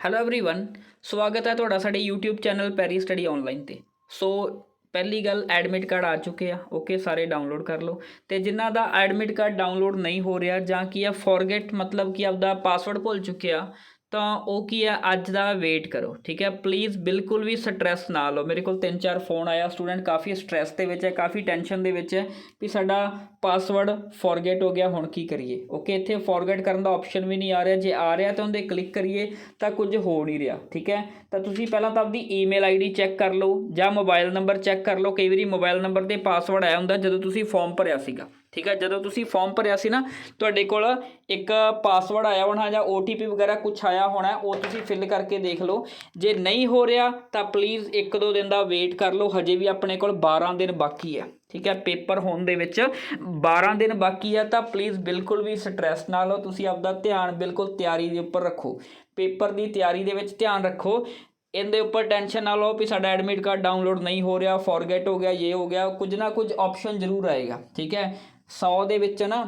Hello everyone ਸਵਾਗਤ ਹੈ ਤੁਹਾਡਾ ਸਾਡੇ YouTube channel Perry study online ਤੇ ਸੋ ਪਹਿਲੀ ਗੱਲ ਐਡਮਿਟ ਕਾਰਡ ਆ ਚੁੱਕੇ ਆ ਓਕੇ ਸਾਰੇ ਡਾਊਨਲੋਡ ਕਰ ਲਓ ਤੇ ਜਿਨ੍ਹਾਂ ਦਾ ਐਡਮਿਟ ਕਾਰਡ ਡਾਊਨਲੋਡ ਨਹੀਂ ਹੋ ਰਿਹਾ ਜਾਂ ਕੀ ਆ ਫੋਰਗੇਟ ਮਤਲਬ ਕਿ ਆਪਦਾ ਪਾਸਵਰਡ ਭੁੱਲ ਚੁੱਕੇ ਆ ਤਾਂ ਉਹ ਕੀ ਹੈ? ਅੱਜ ਦਾ ਵੇਟ ਕਰੋ, ਠੀਕ ਹੈ? ਪਲੀਜ਼ ਬਿਲਕੁਲ ਵੀ ਸਟ੍ਰੈਸ ਨਾ ਲਓ। ਮੇਰੇ ਕੋਲ ਤਿੰਨ ਚਾਰ ਫੋਨ ਆਇਆ ਸਟੂਡੈਂਟ ਕਾਫੀ ਸਟ੍ਰੈਸ ਦੇ ਵਿੱਚ ਹੈ, ਕਾਫੀ ਟੈਨਸ਼ਨ ਦੇ ਵਿੱਚ ਹੈ ਵੀ ਸਾਡਾ ਪਾਸਵਰਡ ਫੋਰਗੇਟ ਹੋ ਗਿਆ, ਹੁਣ ਕੀ ਕਰੀਏ? ਓਕੇ ਇੱਥੇ ਫੋਰਗੇਟ ਕਰਨ ਦਾ ਆਪਸ਼ਨ ਵੀ ਨਹੀਂ ਆ ਰਿਹਾ। ਜੇ ਆ ਰਿਹਾ ਤਾਂ ਉਹਦੇ ਕਲਿੱਕ ਕਰੀਏ ਤਾਂ ਕੁਝ ਹੋ ਨਹੀਂ ਰਿਹਾ, ਠੀਕ ਹੈ? ਤਾਂ ਤੁਸੀਂ ਪਹਿਲਾਂ ਤਾਂ ਆਪਦੀ ਈਮੇਲ ਆਈਡੀ ਚੈੱਕ ਕਰ ਲਓ ਜਾਂ ਮੋਬਾਈਲ ਨੰਬਰ ਚੈੱਕ ਕਰ ਲਓ। ਕਈ ਵਾਰੀ ਮੋਬਾਈਲ ਨੰਬਰ ਤੇ ਪਾਸਵਰਡ ਆਇਆ ਹੁੰਦਾ ਜਦੋਂ ਤੁਸੀਂ ਫਾਰਮ ਭਰਿਆ ਸੀਗਾ। ਠੀਕ ਹੈ, ਜਦੋਂ ਤੁਸੀਂ ਫਾਰਮ ਭਰਿਆ ਸੀ ਨਾ, ਤੁਹਾਡੇ ਕੋਲ ਇੱਕ ਪਾਸਵਰਡ ਆਇਆ ਹੋਣਾ ਜਾਂ OTP ਵਗੈਰਾ ਕੁਝ ਆਇਆ ਹੋਣਾ, ਉਹ ਤੁਸੀਂ ਫਿਲ ਕਰਕੇ ਦੇਖ ਲਓ। ਜੇ ਨਹੀਂ ਹੋ ਰਿਹਾ, ਤਾਂ ਪਲੀਜ਼ ਇੱਕ ਦੋ ਦਿਨ ਦਾ ਵੇਟ ਕਰ ਲਓ, ਹਜੇ ਵੀ ਆਪਣੇ ਕੋਲ 12 ਦਿਨ ਬਾਕੀ ਹੈ। ਠੀਕ ਹੈ ਪੇਪਰ ਹੋਣ ਦੇ ਵਿੱਚ 12 ਦਿਨ ਬਾਕੀ ਹੈ, ਤਾਂ ਪਲੀਜ਼ ਬਿਲਕੁਲ ਵੀ ਸਟ੍ਰੈਸ ਨਾ ਲਓ, ਤੁਸੀਂ ਆਪਦਾ ਧਿਆਨ ਬਿਲਕੁਲ ਤਿਆਰੀ ਦੇ ਉੱਪਰ ਰੱਖੋ। ਪੇਪਰ ਦੀ ਤਿਆਰੀ ਦੇ ਵਿੱਚ ਧਿਆਨ ਰੱਖੋ। ਇਹਦੇ ਉੱਪਰ ਟੈਨਸ਼ਨ ਨਾ ਲਓ ਵੀ ਸਾਡਾ ਐਡਮਿਟ ਕਾਰਡ ਡਾਊਨਲੋਡ ਨਹੀਂ ਹੋ ਰਿਹਾ ਫੋਰਗੇਟ ਹੋ ਗਿਆ ਇਹ ਹੋ ਗਿਆ, ਕੁਝ ਨਾ ਕੁਝ ਆਪਸ਼ਨ ਜ਼ਰੂਰ ਆਏਗਾ। ਠੀਕ ਹੈ 100 ਦੇ ਵਿੱਚ ਨਾ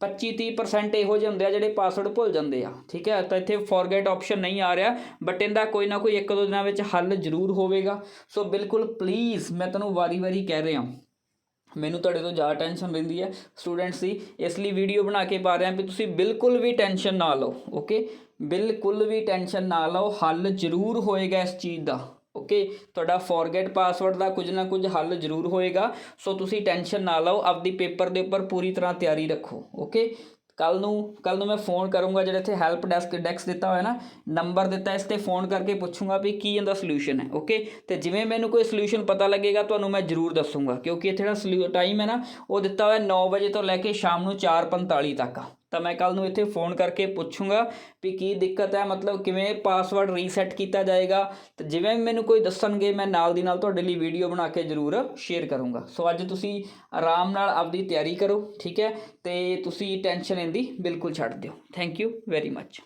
25 30% ਇਹੋ ਜਿਹੇ ਹੁੰਦੇ ਆ ਜਿਹੜੇ ਪਾਸਵਰਡ ਭੁੱਲ ਜਾਂਦੇ ਆ, ਠੀਕ ਹੈ? ਤਾਂ ਇੱਥੇ ਫੋਰਗੇਟ ਆਪਸ਼ਨ ਨਹੀਂ ਆ ਰਿਹਾ ਬਟ ਇਹਦਾ ਕੋਈ ਨਾ ਕੋਈ ਇੱਕ ਦੋ ਦਿਨਾਂ ਵਿੱਚ ਹੱਲ ਜ਼ਰੂਰ ਹੋਵੇਗਾ। ਸੋ ਬਿਲਕੁਲ ਪਲੀਜ਼ ਮੈਂ ਤੁਹਾਨੂੰ ਵਾਰੀ-ਵਾਰੀ ਕਹਿ ਰਿਹਾ ਮੈਨੂੰ ਤੁਹਾਡੇ ਤੋਂ ਜ਼ਿਆਦਾ ਟੈਨਸ਼ਨ ਰਹਿੰਦੀ ਹੈ ਸਟੂਡੈਂਟਸ ਦੀ, ਇਸ ਲਈ ਵੀਡੀਓ ਬਣਾ ਕੇ ਪਾ ਰਿਹਾ ਵੀ ਤੁਸੀਂ ਬਿਲਕੁਲ ਵੀ ਟੈਨਸ਼ਨ ਨਾ ਲਓ ਓਕੇ ਬਿਲਕੁਲ ਵੀ ਟੈਨਸ਼ਨ ਨਾ ਲਓ, ਹੱਲ ਜ਼ਰੂਰ ਹੋਏਗਾ ਇਸ ਚੀਜ਼ ਦਾ। ਓਕੇ? ਤੁਹਾਡਾ ਫੋਰਗੇਟ ਪਾਸਵਰਡ ਦਾ ਕੁਝ ਨਾ ਕੁਝ ਹੱਲ ਜ਼ਰੂਰ ਹੋਏਗਾ। ਸੋ ਤੁਸੀਂ ਟੈਨਸ਼ਨ ਨਾ ਲਓ, ਆਪਦੀ ਪੇਪਰ ਦੇ ਉੱਪਰ ਪੂਰੀ ਤਰ੍ਹਾਂ ਤਿਆਰੀ ਰੱਖੋ, ਓਕੇ? ਕੱਲ ਨੂੰ ਕੱਲ ਨੂੰ ਮੈਂ ਫੋਨ ਕਰੂੰਗਾ ਜਿਹੜਾ ਇੱਥੇ ਹੈਲਪ ਡੈਸਕ ਡੈਕਸ ਦਿੱਤਾ ਹੋਇਆ ਨਾ ਨੰਬਰ ਦਿੱਤਾ, ਇਸ ਤੇ ਫੋਨ ਕਰਕੇ ਪੁੱਛੂੰਗਾ ਵੀ ਕੀ ਇਹਦਾ ਸੋਲੂਸ਼ਨ ਹੈ, ਓਕੇ? ਤੇ ਜਿਵੇਂ ਮੈਨੂੰ ਕੋਈ ਸੋਲੂਸ਼ਨ ਪਤਾ ਲੱਗੇਗਾ, ਤੁਹਾਨੂੰ ਮੈਂ ਜ਼ਰੂਰ ਦੱਸੂੰਗਾ, ਕਿਉਂਕਿ ਇੱਥੇ ਜਿਹੜਾ ਟਾਈਮ ਹੈ ਨਾ, ਉਹ ਦਿੱਤਾ ਹੋਇਆ 9 ਵਜੇ ਤੋਂ ਲੈ ਕੇ ਸ਼ਾਮ ਨੂੰ 4:45 ਤੱਕ ਤਾਂ ਮੈਂ ਕੱਲ ਨੂੰ ਇੱਥੇ ਫੋਨ ਕਰਕੇ ਪੁੱਛੂੰਗਾ ਵੀ ਕੀ ਦਿੱਕਤ ਹੈ, ਮਤਲਬ ਕਿਵੇਂ ਪਾਸਵਰਡ ਰੀਸੈਟ ਕੀਤਾ ਜਾਏਗਾ। ਤੇ ਜਿਵੇਂ ਮੈਨੂੰ ਕੋਈ ਦੱਸਣਗੇ, ਮੈਂ ਨਾਲ ਦੀ ਨਾਲ ਤੁਹਾਡੇ ਲਈ ਵੀਡੀਓ ਬਣਾ ਕੇ ਜ਼ਰੂਰ ਸ਼ੇਅਰ ਕਰੂੰਗਾ। ਸੋ ਅੱਜ ਤੁਸੀਂ ਆਰਾਮ ਨਾਲ ਆਪਦੀ ਤਿਆਰੀ ਕਰੋ, ਠੀਕ ਹੈ? ਤੇ ਤੁਸੀਂ ਟੈਨਸ਼ਨ ਇਹਦੀ ਬਿਲਕੁਲ ਛੱਡ ਦਿਓ। Thank you very much